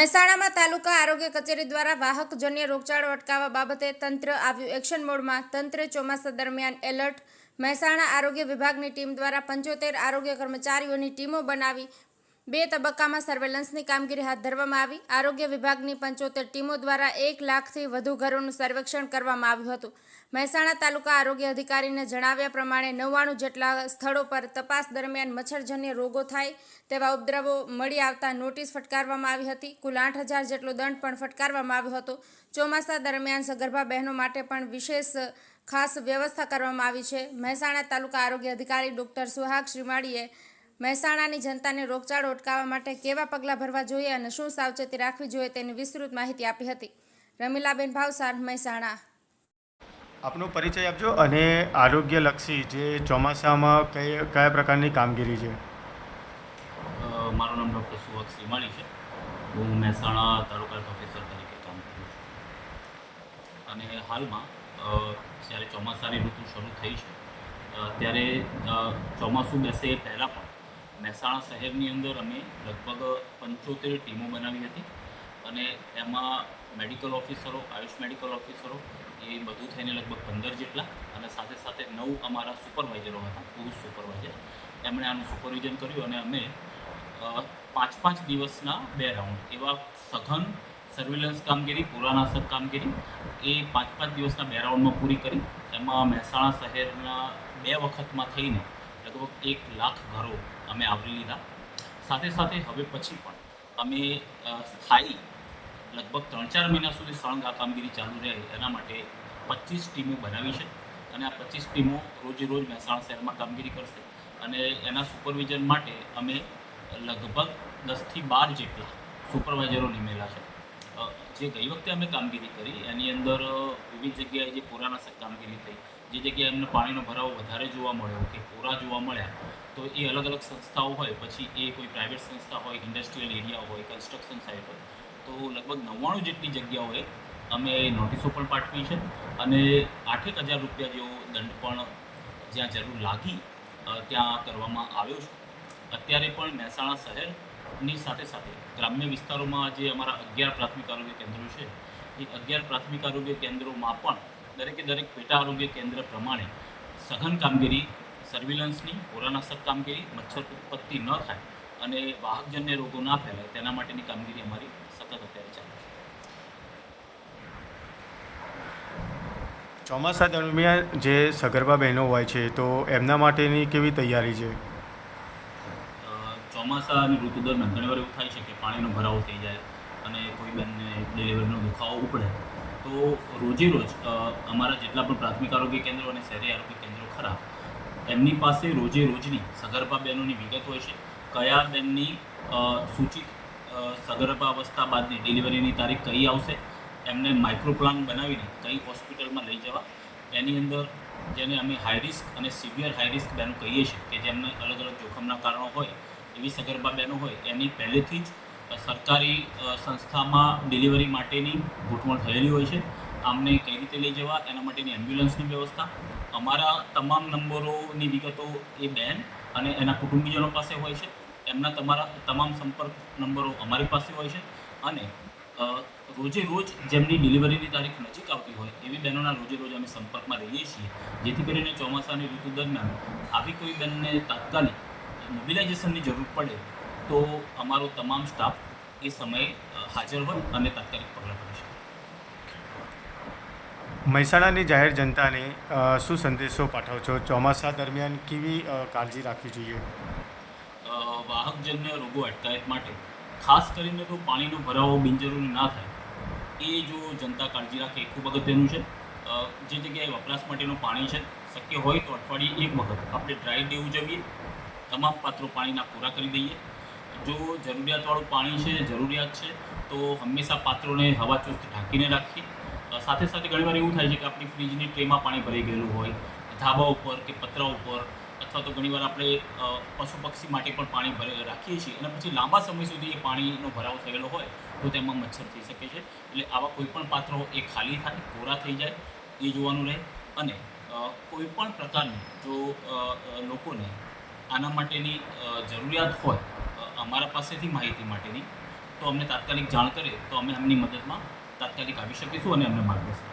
મહેસાણામાં તાલુકા આરોગ્ય કચેરી દ્વારા વાહકજન્ય રોગચાળો અટકાવવા બાબતે તંત્ર આવ્યું એક્શન મોડમાં. તંત્ર ચોમાસા દરમિયાન એલર્ટ મહેસાણા આરોગ્ય વિભાગની ટીમ દ્વારા પંચોતેર આરોગ્ય કર્મચારીઓની ટીમો બનાવી બે તબક્કામાં સર્વેલન્સની કામગીરી હાથ ધરવામાં આવી. આરોગ્ય વિભાગની પંચોતેર ટીમો દ્વારા એક લાખથી વધુ ઘરોનું સર્વેક્ષણ કરવામાં આવ્યું હતું. મહેસાણા તાલુકા આરોગ્ય અધિકારીને જણાવ્યા પ્રમાણે નવ્વાણું જેટલા સ્થળો પર તપાસ દરમિયાન મચ્છરજન્ય રોગો થાય તેવા ઉપદ્રવો મળી આવતા નોટિસ ફટકારવામાં આવી હતી. કુલ આઠ હજાર જેટલો દંડ પણ ફટકારવામાં આવ્યો હતો. ચોમાસા દરમિયાન સગર્ભા બહેનો માટે પણ વિશેષ ખાસ વ્યવસ્થા કરવામાં આવી છે. મહેસાણા તાલુકા આરોગ્ય અધિકારી ડોક્ટર સુહાગ શ્રીમાળીએ મહેસાણાની જનતાને રોગચાળો અટકાવવા માટે કેવા પગલાં ભરવા જોઈએ અને શું સાવચેતી રાખવી જોઈએ તેની વિસ્તૃત માહિતી આપી હતી. રમીલાબેન ભાવસાર મહેસાણા. આપનો પરિચય આપજો અને આરોગ્યલક્ષી જે ચોમાસામાં કઈ કયા પ્રકારની કામગીરી છે? મારું નામ ડૉક્ટર સુવક શ્રીમાળી છે. હું મહેસાણા તાલુકા ઓફિસર તરીકે કામ કરું છું. અને હાલમાં જ્યારે ચોમાસાની ઋતુ શરૂ થઈ છે ત્યારે ચોમાસું બેસે એ પહેલાં પણ મહેસાણા શહેરની અંદર અમે લગભગ પંચોતેર ટીમો બનાવી હતી અને એમાં મેડિકલ ઓફિસરો, આયુષ મેડિકલ ઓફિસરો, એ બધું થઈને લગભગ પંદર જેટલા અને સાથે સાથે નવ અમારા સુપરવાઇઝરો હતા, પુરુષ સુપરવાઇઝર. એમણે આનું સુપરવિઝન કર્યું અને અમે પાંચ પાંચ દિવસના બે રાઉન્ડ એવા સઘન સર્વેલન્સ કામગીરી પુરાનાશક કામગીરી, એ પાંચ પાંચ દિવસના બે રાઉન્ડમાં પૂરી કરી. એમાં મહેસાણા શહેરના બે વખતમાં થઈને લગભગ એક લાખ ઘરો અમે આવરી લીધા. સાથે સાથે હવે પછી પણ અમે સ્થાયી લગભગ ત્રણ ચાર મહિના સુધી સળંગ કામગીરી ચાલુ રહે એના માટે પચીસ ટીમો બનાવી છે અને આ પચીસ ટીમો રોજે રોજ મહેસાણા શહેરમાં કામગીરી કરશે. અને એના સુપરવિઝન માટે અમે લગભગ દસથી બાર જેટલા સુપરવાઇઝરો નિમેલા છે. જે ગઈ વખતે અમે કામગીરી કરી, એની અંદર વિવિધ જગ્યાએ જે પુરાનાશક કામગીરી થઈ, જે જગ્યાએ અમને પાણીનો ભરાવો વધારે જોવા મળ્યો, કે પૂરા જોવા મળ્યા, તો એ અલગ અલગ સંસ્થાઓ હોય, પછી એ કોઈ પ્રાઇવેટ સંસ્થા હોય, ઇન્ડસ્ટ્રીયલ એરિયા હોય, કન્સ્ટ્રક્શન સાઇટ હોય, તો લગભગ નવ્વાણું જેટલી જગ્યાઓએ અમે નોટિસો પણ પાઠવી છે અને આઠેક હજાર રૂપિયા જેવો દંડ પણ જ્યાં જરૂર લાગી ત્યાં કરવામાં આવ્યો છે. અત્યારે પણ મહેસાણા શહેરની સાથે સાથે ગ્રામ્ય વિસ્તારોમાં જે અમારા અગિયાર પ્રાથમિક આરોગ્ય કેન્દ્રો છે, એ અગિયાર પ્રાથમિક આરોગ્ય કેન્દ્રોમાં પણ દરેકે દરેક પેટા આરોગ્ય કેન્દ્ર પ્રમાણે સઘન કામગીરી સર્વિલન્સની કોરોનાશક કામગીરી, મચ્છર ઉત્પત્તિ ન થાય અને વાહકજન્ય રોગો ના ફેલાય તેના માટેની કામગીરી અમારી સતત અત્યારે ચાલે છે. ચોમાસા દરમિયાન જે સગર્ભા બહેનો હોય છે, તો એમના માટેની કેવી તૈયારી છે? ચોમાસાની ઋતુ દરમિયાન ઘણીવાર એવું થાય છે કે પાણીનો ભરાવો થઈ જાય અને કોઈ બેનને ડિલિવરીનો દુખાવો ઉપડે. તો રોજે રોજ અમારા જેટલા પણ પ્રાથમિક આરોગ્ય કેન્દ્રો અને શહેરી આરોગ્ય કેન્દ્રો ખરા, એમની પાસે રોજે રોજની સગર્ભા બહેનોની વિગત હોય છે. કયા બેનની સૂચિત સગર્ભા અવસ્થા બાદની ડિલિવરીની તારીખ કઈ આવશે, એમને માઇક્રો પ્લાન બનાવીને કઈ હોસ્પિટલમાં લઈ જવા, એની અંદર જેને અમે હાઈ રિસ્ક અને સિવિયર હાઈ રિસ્ક બહેનો કહીએ છીએ કે જેમને અલગ અલગ જોખમના કારણો હોય એવી સગર્ભા બહેનો હોય, એની પહેલેથી જ સરકારી સંસ્થામાં ડિલિવરી માટેની ગોઠવણ થયેલી હોય છે. આમને કઈ રીતે લઈ જવા, એના માટેની એમ્બ્યુલન્સની વ્યવસ્થા, અમારા તમામ નંબરોની વિગતો એ બહેન અને એના કુટુંબીજનો પાસે હોય છે. એમના તમારા તમામ સંપર્ક નંબરો અમારી પાસે હોય છે અને રોજે રોજ જેમની ડિલિવરીની તારીખ નજીક આવતી હોય, એવી બહેનોના રોજે રોજ અમે સંપર્કમાં રહીએ છીએ. જેથી કરીને ચોમાસાની ઋતુ દરમિયાન આવી કોઈ બેનને તાત્કાલિક મોબિલાઇઝેશનની જરૂર પડે તો અમારો તમામ સ્ટાફ એ સમયે હાજર હોય અને તાત્કાલિક પગલાં ભરી શકે. મહેસાણાની જાહેર જનતાને શું સંદેશો પાઠવો છો? ચોમાસા દરમિયાન કેવી કાળજી રાખવી જોઈએ? વાહકજન્ય રોગો અટકાયત માટે ખાસ કરીને તો પાણીનો ભરાવો બિનજરૂરી ના થાય એ જો જનતા કાળજી રાખે એ ખૂબ અગત્યનું છે. જે જગ્યાએ વપરાશ માટેનું પાણી છે શક્ય હોય તો અઠવાડિયે એક વખત આપણે ડ્રાય ડે ઉજવીએ તમામ પાત્રો પાણીના પૂરા કરી દઈએ. જો જરૂરિયાતવાળું પાણી છે, જરૂરિયાત છે, તો હંમેશા પાત્રોને હવાચુસ્ત ઢાંકીને રાખીએ. સાથે સાથે ઘણીવાર એવું થાય છે કે આપણી ફ્રીજની ટ્રેમાં પાણી ભરાઈ ગયેલું હોય, ધાબા ઉપર કે પતરા ઉપર, અથવા તો ઘણીવાર આપણે પશુ પક્ષી માટે પણ પાણી ભરે, રાખીએ છીએ. અને પછી લાંબા સમય સુધી એ પાણીનો ભરાવો થયેલો હોય, તો તેમાં મચ્છર થઈ શકે છે. એટલે આવા કોઈ પણ પાત્રો એ ખાલી થાય કોરા થઈ જાય, એ જોવાનું રહે. અને કોઈપણ કોઈ પણ પ્રકારની જો લોકોને આના માટેની જરૂરિયાત હોય અમારા પાસેથી માહિતી માટેની, તો અમને તાત્કાલિક જાણ કરે, તો અમે એમની મદદમાં તાત્કાલિક આવી શકીશું અને અમને માર્ગદર્શન.